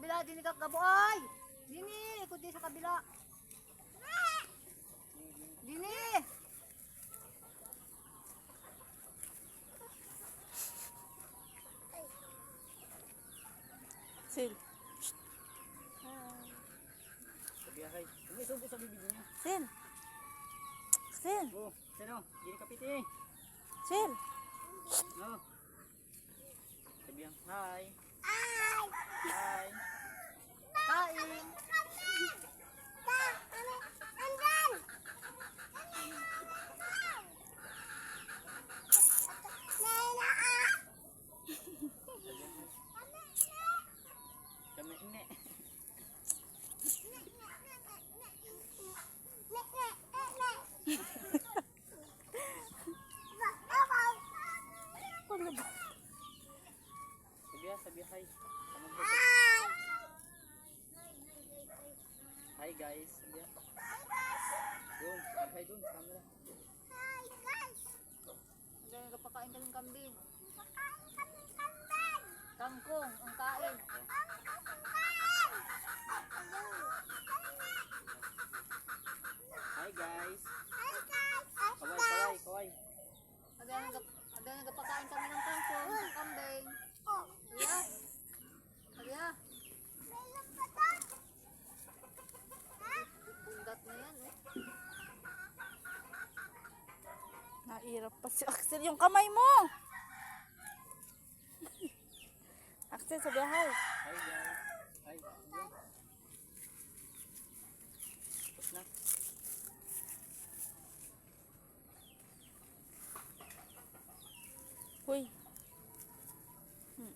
dini ka gaboy. Dini, ikot di sa kabila. Dini. Sil. Sabi ay. May subo sa bibig niya. Sil. Sil. Oh, sino? Gini kapiti. Sil. No. Sabi ang hi. Hi. Sabi ah, sabi hi. Hi guys. Sabi hi doon, camera. Dini ka pakain kaming kambing. Kangkong, ang kain. Nairap pa si Axel. Yung kamay mo! Axel, sabi hi. Hi, guys. Hi. Uy.